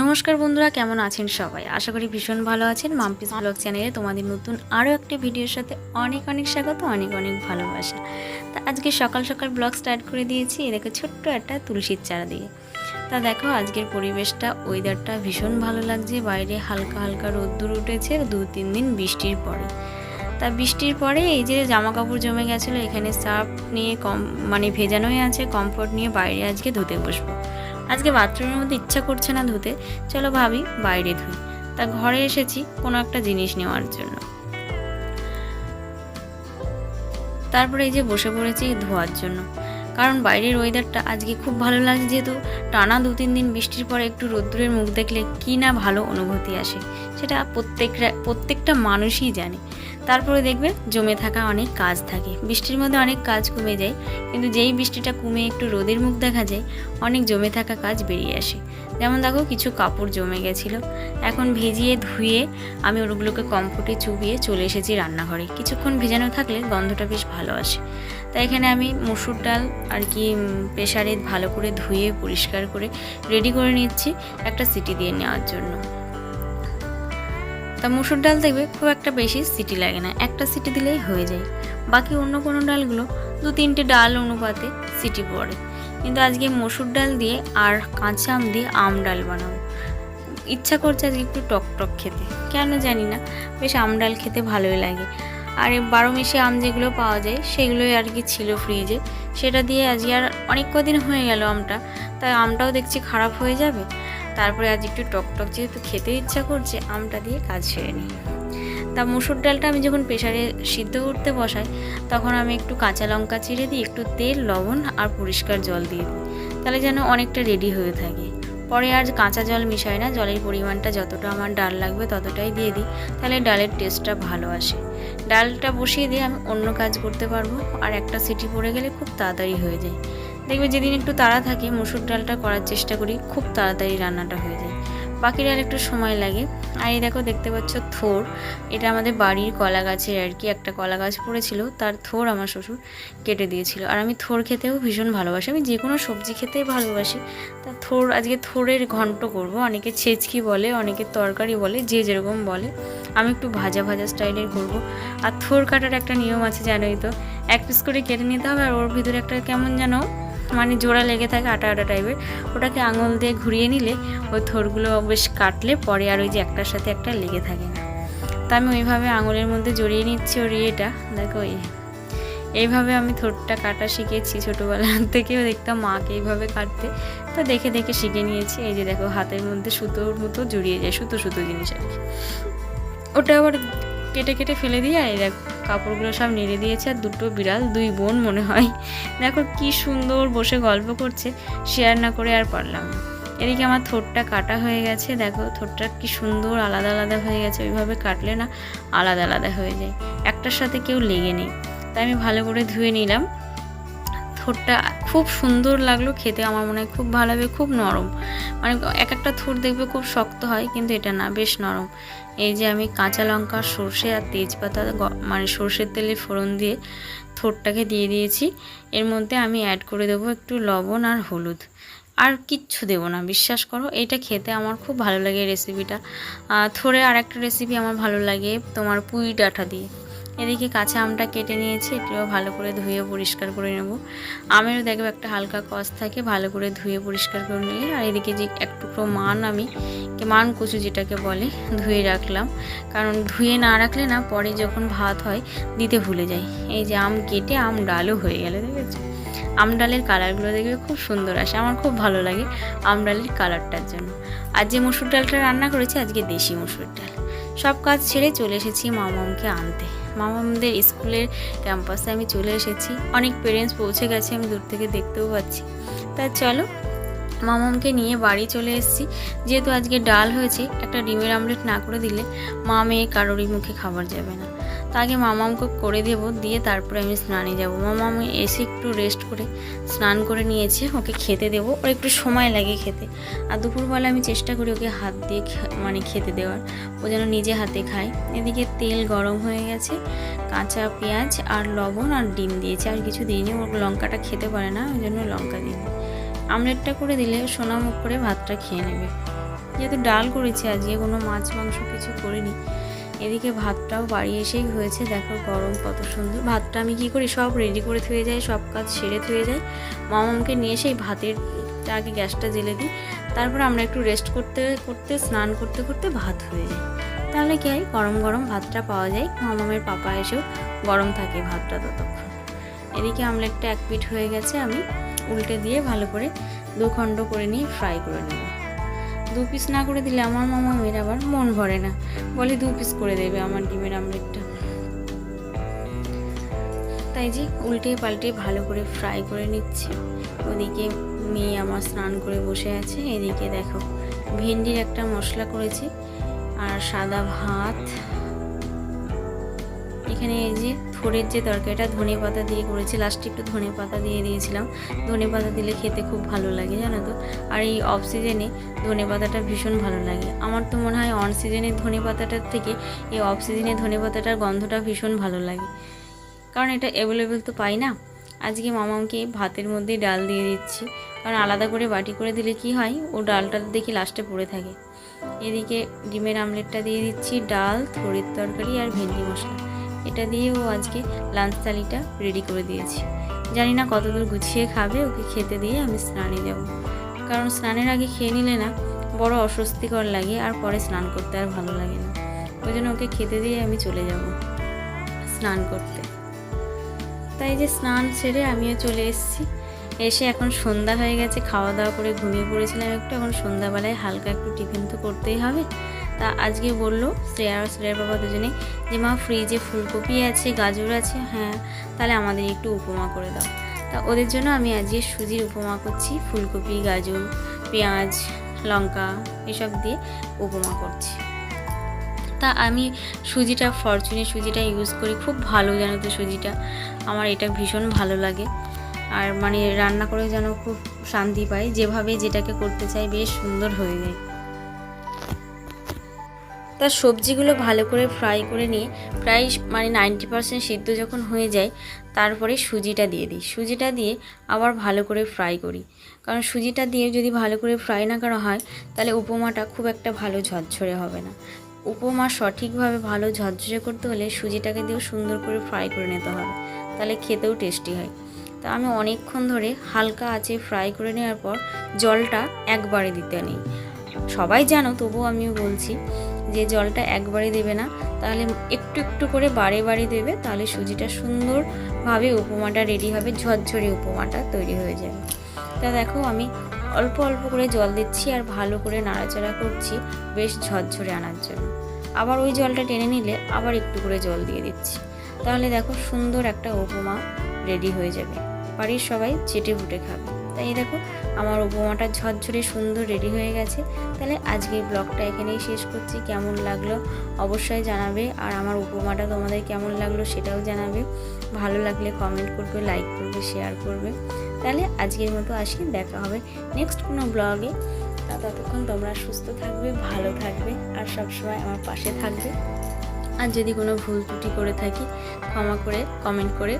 নমস্কার বন্ধুরা, কেমন আছেন সবাই? আশা করি ভীষণ ভালো আছেন। মাম্পিস ব্লগ চ্যানেলে তোমাদের নতুন আরও একটি ভিডিওর সাথে অনেক অনেক স্বাগত, অনেক অনেক ভালোবাসা। তা আজকে সকাল সকাল ব্লগ স্টার্ট করে দিয়েছি এদিকে ছোট্ট একটা তুলসীর চারা দিয়ে তা দেখো, আজকের পরিবেশটা ওয়েদারটা ভীষণ ভালো লাগছে, বাইরে হালকা হালকা রোদ্দুর উঠেছে, দু তিন দিন বৃষ্টির পরে। তা বৃষ্টির পরে এই যে জামা কাপড় জমে গেছিল, এখানে সার্ফ নিয়ে কম মানে ভেজানোই আছে, কমফোর্ট নিয়ে বাইরে আজকে ধুতে বসবো। আজকে বাথরুমের মধ্যে ইচ্ছা করছে না ধুতে, চলো ভাবি বাইরে ধুই। তা ঘরে এসেছি কোনো একটা জিনিস নেওয়ার জন্য। তারপরে এই যে বসে পড়েছি ধোয়ার জন্য। কারণ বাইরের ওয়েদারটা আজকে খুব ভালো লাগছে যেহেতু টানা দু তিন দিন বৃষ্টির পরে একটু রোদ্দুরের মুখ দেখলে কি না ভালো অনুভূতি আসে। সেটা প্রত্যেকটা প্রত্যেকটা মানুষই জানে। তারপরে দেখবে জমে থাকা অনেক কাজ থাকে। বৃষ্টির মধ্যে অনেক কাজ কমে যায়, কিন্তু যেই বৃষ্টিটা কমে একটু রোদের মুখ দেখা যায়, অনেক জমে থাকা কাজ বেরিয়ে আসে। যেমন দেখো, কিছু কাপড় জমে গেছিল। এখন ভিজিয়ে ধুয়ে আমি ওগুলোকে কমফোর্টে চুবিয়ে চলে এসেছি রান্নাঘরে। কিছুক্ষণ ভেজানো থাকলে গন্ধটা বেশ ভালো আসে। তাই এখানে আমি মুসুর ডাল আর কি প্রেশারে ভালো করে ধুয়ে পরিষ্কার করে রেডি করে নিচ্ছি একটা সিটি দিয়ে নেওয়ার জন্য। তা মুসুর ডাল দেখবে খুব একটা বেশি সিটি লাগে না, একটা সিটি দিলেই হয়ে যায়। বাকি অন্য কোনো ডালগুলো দু তিনটে ডাল অনুপাতে সিটি পড়ে। কিন্তু আজকে মসুর ডাল দিয়ে আর কাঁচা আম দিয়ে আম ডাল বানাবো। ইচ্ছা করছে আজকে একটু টক টক খেতে, কেন জানি না, বেশ আম ডাল খেতে ভালোই লাগে। আর বারো মিশে আম যেগুলো পাওয়া যায়, সেগুলোই আর কি ছিল ফ্রিজে। সেটা দিয়ে আজকে আর অনেক কদিন হয়ে গেল আমটা, তাই আমটাও দেখছি খারাপ হয়ে যাবে। তারপরে আজ একটু টক টক, যেহেতু খেতে ইচ্ছা করছে, আমটা দিয়ে কাজ সেরে নিই। তা মুসুর ডালটা আমি যখন প্রেশারে সিদ্ধ করতে বসাই, তখন আমি একটু কাঁচা লঙ্কা চিড়ে দিই, একটু তেল, লবণ আর পরিষ্কার জল দিয়ে দিই। তাহলে যেন অনেকটা রেডি হয়ে থাকে। পরে আর কাঁচা জল মিশাই না, জলের পরিমাণটা যতটা আমার ডাল লাগবে ততটাই দিয়ে দিই, তাহলে ডালের টেস্টটা ভালো আসে। ডালটা বসিয়ে দিয়ে আমি অন্য কাজ করতে পারব, আর একটা সিটি পড়ে গেলে খুব তাড়াতাড়ি হয়ে যায়। দেখবে যেদিন একটু তাড়া থাকে, মসুর ডালটা করার চেষ্টা করি, খুব তাড়াতাড়ি রান্নাটা হয়ে যায়। বাকি ডাল একটু সময় লাগে। আর এই দেখো, দেখতে পাচ্ছ থোর। এটা আমাদের বাড়ির কলা গাছের আর কি, একটা কলা গাছ পড়েছিল, তার থোর আমার শ্বশুর কেটে দিয়েছিল। আর আমি থোর খেতেও ভীষণ ভালোবাসি। আমি যে কোনো সবজি খেতেই ভালোবাসি। তা থোর, আজকে থোরের ঘন্ট করব। অনেকে ছেচকি বলে, অনেকে তরকারি বলে, যে যেরকম বলে। আমি একটু ভাজা ভাজা স্টাইলের করব। আর থোর কাটার একটা নিয়ম আছে, জানোই তো। এক পিস করে কেটে নিতে হবে, আর ওর ভিতরে একটা কেমন যেন মানে জোড়া লেগে থাকে আটা আটা টাইপের, ওটাকে আঙুল দিয়ে ঘুরিয়ে নিলে ওই থোরগুলো বেশ কাটলে পরে আর ওই যে একটার সাথে একটা লেগে থাকে। না তা আমি ওইভাবে আঙুলের মধ্যে জড়িয়ে নিচ্ছি ওর ইয়েটা, দেখো এই। এইভাবে আমি থোরটা কাটা শিখেছি ছোটোবেলা থেকেও দেখতাম মাকে এইভাবে কাটতে। তো দেখে দেখে শিখে নিয়েছি, এই যে দেখো হাতের মধ্যে সুতোর মতো জড়িয়ে যায়, সুতো সুতো জিনিস আর কি। ওটা আবার কেটে কেটে ফেলে দিয়ে আর দেখো কাপড়গুলো সব নেড়ে দিয়েছে আর দুটো বিড়াল, দুই বোন মনে হয়। দেখো কি সুন্দর বসে গল্প করছে শেয়ার না করে আর পারলাম না। এদিকে আমার থোটটা কাটা হয়ে গেছে, দেখো থোটটা কি সুন্দর আলাদা আলাদা হয়ে গেছে, ওইভাবে কাটলে না আলাদা আলাদা হয়ে যায়। একটার সাথে কেউ লেগে নেই। তাই আমি ভালো করে ধুয়ে নিলাম। থোরটা খুব সুন্দর লাগল খেতে। আমার মনে হয় খুব ভালো হবে খুব নরম। মানে এক একটা থোর দেখবে খুব শক্ত হয়, কিন্তু এটা না, বেশ নরম। এই যে আমি কাঁচা লঙ্কা, সর্ষে আর তেজপাতা মানে সর্ষের তেলে ফোড়ন দিয়ে থোরটাকে দিয়ে দিয়েছি। এর মধ্যে আমি অ্যাড করে দেবো একটু লবণ আর হলুদ। আর কিচ্ছু দেবো না, বিশ্বাস করো, এটা খেতে আমার খুব ভালো লাগে রেসিপিটা থোড়ে আর একটা রেসিপি আমার ভালো লাগে, তোমার পুঁই ডাঁটা দিয়ে। এদিকে কাঁচা আমটা কেটে নিয়েছি, এটিও ভালো করে ধুয়ে পরিষ্কার করে নেব। আমেরও দেখবে একটা হালকা কষ থাকে, ভালো করে ধুয়ে পরিষ্কার করে নিলে। আর এদিকে যে এক টুকরো মান আমি মান কচু যেটাকে বলে, ধুয়ে রাখলাম। কারণ ধুয়ে না রাখলে না, পরে যখন ভাত হয়, দিতে ভুলে যাই। এই যে আম কেটে আম ডালও হয়ে গেলে দেখেছ আম ডালের কালারগুলো দেখবে খুব সুন্দর আসে, আমার খুব ভালো লাগে আম ডালের কালারটার জন্য। আর যে মসুর ডালটা রান্না করেছি, আজকে দেশি মসুর ডাল। সব কাজ ছেড়ে চলে এসেছি মামামকে আনতে। মামামদের স্কুলের ক্যাম্পাসে আমি চলে এসেছি। অনেক পেরেন্টস পৌঁছে গেছে, আমি দূর থেকে দেখতেও পাচ্ছি। তা চলো, মামামকে নিয়ে বাড়ি চলে এসেছি। যেহেতু আজকে ডাল হয়েছে, একটা ডিমের আমলেট না করে দিলে মা মেয়ে কারোরই মুখে খাবার যাবে না। তা আগে মামামকে করে দেবো, দিয়ে তারপরে আমি স্নানে যাব। মামাম এসে একটু রেস্ট করে, স্নান করে নিয়েছে, ওকে খেতে দেবো। ওর একটু সময় লাগে খেতে। আর দুপুরবেলা আমি চেষ্টা করি ওকে হাত দিয়ে মানে খেতে দেওয়ার। ও যেন নিজে হাতে খায়। এদিকে তেল গরম হয়ে গেছে, কাঁচা পেঁয়াজ আর লবণ আর ডিম দিয়েছে। আর কিছু দিইনি ওর লঙ্কাটা খেতে পারে না, ওই জন্য লঙ্কা দিইনি। আমলেটটা করে দিলে সোনা মুখ করে ভাতটা খেয়ে নেবে। যেহেতু ডাল করেছি, আজকে কোনো মাছ মাংস কিছু করিনি। এদিকে ভাতটাও বাড়ি এসেই হয়েছে। দেখো গরম কত সুন্দর। ভাতটা আমি কি করি? সব রেডি করে থুয়ে যাই, সব কাজ সেরে থুয়ে যাই। মামামকে নিয়ে এসেই ভাতের আগে গ্যাসটা জ্বেলে দিই। তারপর আমরা একটু রেস্ট করতে করতে, স্নান করতে করতে ভাত হয়ে যায়। তাহলে কি হয়? গরম গরম ভাতটা পাওয়া যায়। মামামের পাপা এসেও গরম থাকে ভাতটা ততক্ষণ। এদিকে আমলেটটা এক পিঠ হয়ে গেছে। আমি উল্টে দিয়ে ভালো করে দু খণ্ড করে নিয়ে ফ্রাই করে নেব। দু পিস না করে দিলে আমার মামা মেয়ের আবার মন ভরে না। বলে দু পিস করে দেবে আমার ডিমের আমলেটটা। তাই যে উল্টে পাল্টে ভালো করে ফ্রাই করে নিচ্ছে। ওদিকে মেয়ে আমার স্নান করে বসে আছে, এদিকে দেখো, ভেন্ডির একটা মশলা করেছি, আর সাদা ভাত এখানে এই যে থোড়ের যে তরকারিটা, ধনে পাতা দিয়ে করেছি। লাস্টে একটু ধনে পাতা দিয়ে দিয়েছিলাম। ধনে পাতা দিলে খেতে খুব ভালো লাগে, জানো তো? আর এই অফ সিজনে ধনে পাতাটা ভীষণ ভালো লাগে। আমার তো মনে হয় অন সিজনের ধনে পাতাটার থেকে এই অফ সিজনে ধনে পাতাটার গন্ধটা ভীষণ ভালো লাগে। কারণ এটা অ্যাভেলেবেল তো পাই না। আজকে মামাকে ভাতের মধ্যে ডাল দিয়ে দিচ্ছি। কারণ আলাদা করে বাটি করে দিলে কি হয়? ও ডালটা দেখি লাস্টে পড়ে থাকে। এদিকে ডিমের আমলেটটা দিয়ে দিচ্ছি, ডাল থরির তরকারি আর ভেন্ডি মশলা। এটা দিয়ে ও আজকে লাঞ্চ থালিটা রেডি করে দিয়েছি। জানি না কতদূর গুছিয়ে খাবে, ওকে খেতে দিয়ে আমি স্নানে যাব। কারণ স্নানের আগে খেয়ে নিলে না বড় অস্বস্তিকর লাগে, আর পরে স্নান করতে আর ভালো লাগে না। ওই জন্য ওকে খেতে দিয়ে আমি চলে যাব স্নান করতে। তাই যে স্নান সেরে আমিও চলে এসেছি। এসে এখন সন্ধ্যা হয়ে গেছে, খাওয়া দাওয়া করে ঘুমিয়ে পড়েছিলাম একটু, এখন সন্ধ্যাবেলায় হালকা একটু টিফিন তো করতেই হবে। তা আজকে বলল শ্রেয়া আর শ্রেয়ার বাবা দুজনে যে, মা ফ্রিজে ফুলকপি আছে, গাজর আছে হ্যাঁ তাহলে আমাদের একটু উপমা করে দাও। তা ওদের জন্য আমি আজকে সুজির উপমা করছি, ফুলকপি, গাজর, পেঁয়াজ, লঙ্কা, এসব দিয়ে উপমা করছি। তা আমি সুজিটা, ফরচুনের সুজিটা ইউজ করি, খুব ভালো জানো তো সুজিটা, আমার এটা ভীষণ ভালো লাগে। আর মানে রান্না করে যেন খুব শান্তি পাই, যেভাবে যেটাকে করতে চাই বেশ সুন্দর হয়ে যায়। তার সবজিগুলো ভালো করে ফ্রাই করে নিয়ে প্রায় মানে নাইনটি পারসেন্ট সিদ্ধ যখন হয়ে যায়, তারপরে সুজিটা দিয়ে দিই। সুজিটা দিয়ে আবার ভালো করে ফ্রাই করি। কারণ সুজিটা দিয়ে যদি ভালো করে ফ্রাই না করা হয়, তাহলে উপমাটা খুব একটা ভালো ঝরঝরে হবে না। উপমা সঠিকভাবে ভালো ঝরঝরে করতে হলে সুজিটাকে দিয়েও সুন্দর করে ফ্রাই করে নিতে হবে। তাহলে খেতেও টেস্টি হয়। তা আমি অনেকক্ষণ ধরে হালকা আছে ফ্রাই করে নেওয়ার পর জলটা একবারে দিতে নেই। সবাই জানো, তবুও আমিও বলছি যে জলটা একবারে দেবে না, তাহলে একটু একটু করে বারে বারে দেবে, তাহলে সুজিটা সুন্দরভাবে উপমাটা রেডি হবে, ঝরঝরে উপমাটা তৈরি হয়ে যাবে। তা দেখো আমি অল্প অল্প করে জল দিচ্ছি আর ভালো করে নাড়াচাড়া করছি, বেশ ঝরঝরে আনার জন্য। আবার ওই জলটা টেনে নিলে আবার একটু করে জল দিয়ে দিচ্ছি। তাহলে দেখো সুন্দর একটা উপমা রেডি হয়ে যাবে। বাড়ির সবাই চেটে ফুটে খাবে। এই দেখো, আমার উপমাটা ঝরঝরে সুন্দর রেডি হয়ে গেছে। তাহলে আজকের ব্লগটা এখানেই শেষ করছি। কেমন লাগল অবশ্যই জানাবে। আর আমার উপমাটা তোমাদের কেমন লাগল সেটাও জানাবে। ভালো লাগলে কমেন্ট করবে লাইক করবে শেয়ার করবে। তাহলে আজকের মতো আসি, দেখা হবে নেক্সট কোনো ব্লগে তা ততক্ষণ তোমরা সুস্থ থাকবে, ভালো থাকবে, আর সবসময় আমার পাশে থাকবে। আর যদি কোনো ভুল ত্রুটি করে থাকি, ক্ষমা করে কমেন্ট করে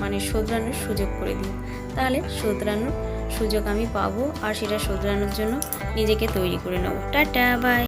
মানে শোধরানোর সুযোগ করে দিও। তাহলে শোধরানোর সুযোগ আমি পাবো আর সেটা শোধরানোর জন্য নিজেকে তৈরি করে নেব। Tata bye